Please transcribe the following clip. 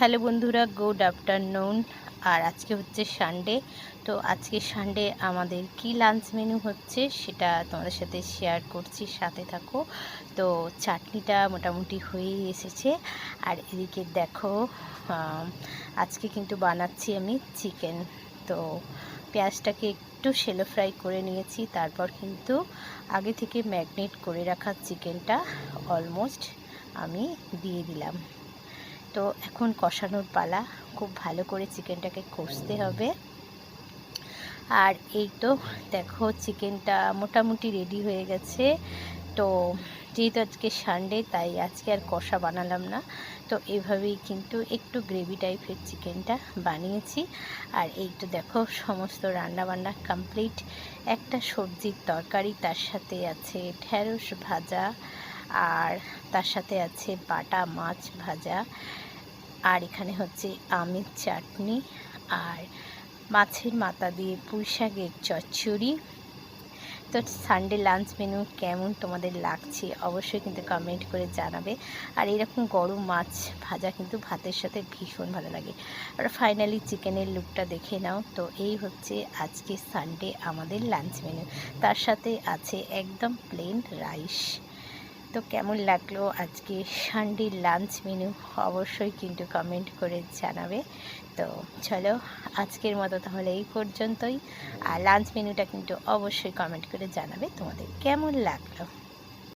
Hello বন্ধুরা good afternoon আর আজকে হচ্ছে সানডে তো আজকে সানডে আমাদের কি লাঞ্চ মেনু হচ্ছে সেটা তোমাদের সাথে শেয়ার করছি, সাথে থাকো। তো চাটনিটা মোটামুটি হয়েই এসেছে। আর এদিকে দেখো আজকে কিন্তু বানাচ্ছি আমি চিকেন তো পেঁয়াজটাকে একটু সেলো ফ্রাই করে নিয়েছি, তারপর কিন্তু আগে থেকে ম্যাগনেট করে রাখা চিকেনটা অলমোস্ট আমি দিয়ে দিলাম। তো এখন কষানোর পালা। খুব ভালো করে চিকেনটাকে কষতে হবে। আর এই তো দেখো চিকেনটা মোটামুটি রেডি হয়ে গেছে। তো যেহেতু আজকে সানডে তাই আজকে আর কষা বানালাম না। তো এভাবেই কিন্তু একটু গ্রেভি টাইপের চিকেনটা বানিয়েছি। আর এই তো দেখো সমস্ত রান্না বান্না কমপ্লিট একটা সবজির তরকারি, তার সাথে আছে ঢ্যাঁড়স ভাজা। আর তার সাথে আছে বাটা মাছ ভাজা। আর এখানে হচ্ছে আমের চাটনি আর মাছের মাথা দিয়ে পুঁই শাকের চচ্চড়ি। তো সানডে লাঞ্চ মেনু কেমন তোমাদের লাগছে অবশ্যই কিন্তু কমেন্ট করে জানাবে। আর এরকম গরম মাছ ভাজা কিন্তু ভাতের সাথে ভীষণ ভালো লাগে। আর ফাইনালি চিকেনের লুকটা দেখে নাও। তো এই হচ্ছে আজকে সানডে আমাদের লাঞ্চ মেনু তার সাথে আছে একদম প্লেন রাইস তো কেমন লাগল আজকে সানডে লাঞ্চ মেনু অবশ্যই কিন্তু কমেন্ট করে জানাবে। তো চলো আজকের মতো তাহলে এই পর্যন্তই। আর লাঞ্চ মেনুটা কিন্তু অবশ্যই কমেন্ট করে জানাবে তোমাদের কেমন লাগল।